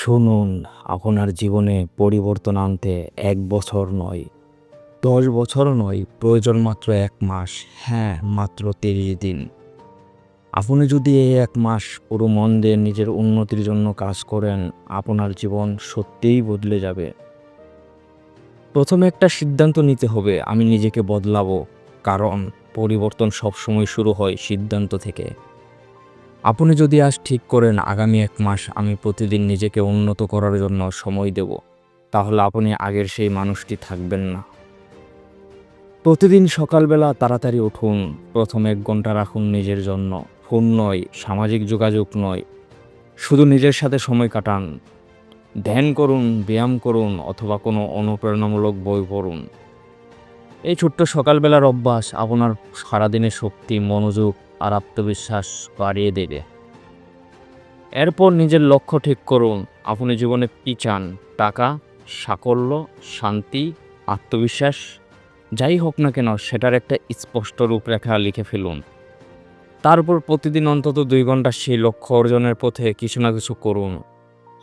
শুনুন, আপনার জীবনে পরিবর্তন আনতে এক বছর নয়, দশ বছর নয়, প্রয়োজন মাত্র এক মাস হ্যাঁ মাত্র তিরিশ দিন। আপনি যদি এই এক মাস পুরো মন দিয়ে নিজের উন্নতির জন্য কাজ করেন, আপনার জীবন সত্যিই বদলে যাবে। প্রথমে একটা সিদ্ধান্ত নিতে হবে, আমি নিজেকে বদলাবো, কারণ পরিবর্তন সবসময় শুরু হয় সিদ্ধান্ত থেকে। আপনি যদি আজ ঠিক করেন, আগামী এক মাস আমি প্রতিদিন নিজেকে উন্নত করার জন্য সময় দেব, তাহলে আপনি আগের সেই মানুষটি থাকবেন না। প্রতিদিন সকালবেলা তাড়াতাড়ি উঠুন, প্রথম এক ঘণ্টা রাখুন নিজের জন্য। ফোন নয়, সামাজিক যোগাযোগ নয়, শুধু নিজের সাথে সময় কাটান। ধ্যান করুন, ব্যায়াম করুন, অথবা কোনো অনুপ্রেরণামূলক বই পড়ুন। এই ছোট্ট সকালবেলার অভ্যাস আপনার সারাদিনের শক্তি, মনোযোগ আর আত্মবিশ্বাস বাড়িয়ে দেবে। এরপর নিজের লক্ষ্য ঠিক করুন, আপনি জীবনে কী চান? টাকা সাকল্য শান্তি, আত্মবিশ্বাস? যাই হোক না কেন, সেটার একটা স্পষ্ট রূপরেখা লিখে ফেলুন। তারপর প্রতিদিন অন্তত দুই ঘণ্টা সেই লক্ষ্য অর্জনের পথে কিছু না কিছু করুন।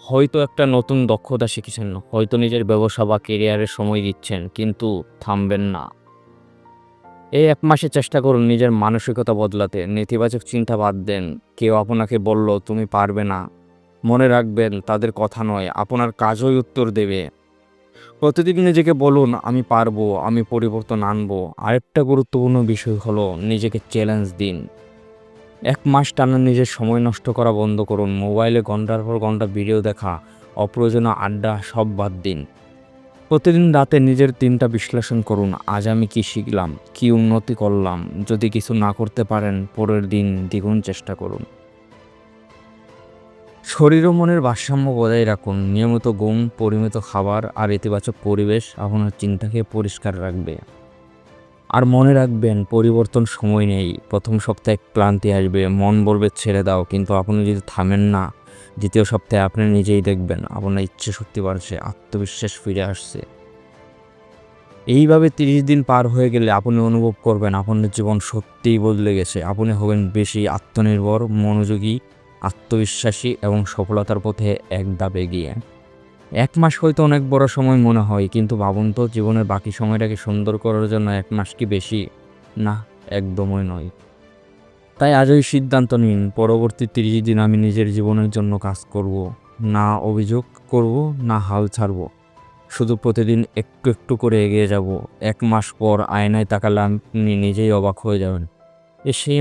হয়তো একটা নতুন দক্ষতা শিখেছেন, হয়তো নিজের ব্যবসা বা কেরিয়ারে সময় দিচ্ছেন, কিন্তু থামবেন না। এই এক মাসে চেষ্টা করুন নিজের মানসিকতা বদলাতে, নেতিবাচক চিন্তা বাদ দেন, কেউ আপনাকে বলল, তুমি পারবে না। মনে রাখবেন, তাদের কথা নয়, আপনার কাজই উত্তর দেবে। প্রতিদিন নিজেকে বলুন, আমি পারব, আমি পরিবর্তন আনব। আরেকটা গুরুত্বপূর্ণ বিষয় হলো, নিজেকে চ্যালেঞ্জ দিন। এক মাস টানা নিজের সময় নষ্ট করা বন্ধ করুন। মোবাইলে ঘণ্টার পর ঘণ্টা ভিডিও দেখা, অপ্রয়োজনীয় আড্ডা, সব বাদ দিন। প্রতিদিন রাতে নিজের দিনটা বিশ্লেষণ করুন। আজ আমি কি শিখলাম, কি উন্নতি করলাম, যদি কিছু না করতে পারেন, পরের দিন দ্বিগুণ চেষ্টা করুন। শরীর ও মনের ভারসাম্য বজায় রাখুন। নিয়মিত ঘুম, পরিমিত খাবার আর ইতিবাচক পরিবেশ আপনার চিন্তাকে পরিষ্কার রাখবে। আর মনে রাখবেন, পরিবর্তন সময় নেই। প্রথম সপ্তাহে ক্লান্তি আসবে, মন বলবে ছেড়ে দাও, কিন্তু আপনি যদি থামেন না, দ্বিতীয় সপ্তাহে আপনি নিজেই দেখবেন আপনার ইচ্ছে শক্তি বাড়ছে, আত্মবিশ্বাস ফিরে আসছে। এইভাবে তিরিশ দিন পার হয়ে গেলে আপনি অনুভব করবেন, আপনার জীবন সত্যিই বদলে গেছে। আপনি হবেন বেশি আত্মনির্ভর, মনোযোগী, আত্মবিশ্বাসী এবং সফলতার পথে এক ধাপ এগিয়ে। এক মাস হয়তো অনেক বড় সময় মনে হয়, কিন্তু ভাবুন তো জীবনের বাকি সময়টাকে সুন্দর করার জন্য এক মাস কি বেশি? না, একদমই নয়। তাই আজই সিদ্ধান্ত নিন, পরবর্তী তিরিশ দিন আমি নিজের জীবনের জন্য কাজ করব। না অভিযোগ করব, না হাল ছাড়ব। শুধু প্রতিদিন একটু একটু করে এগিয়ে যাব। এক মাস পর আয়নায় তাকালে আপনি নিজেই অবাক হয়ে যাবেন। এ সেই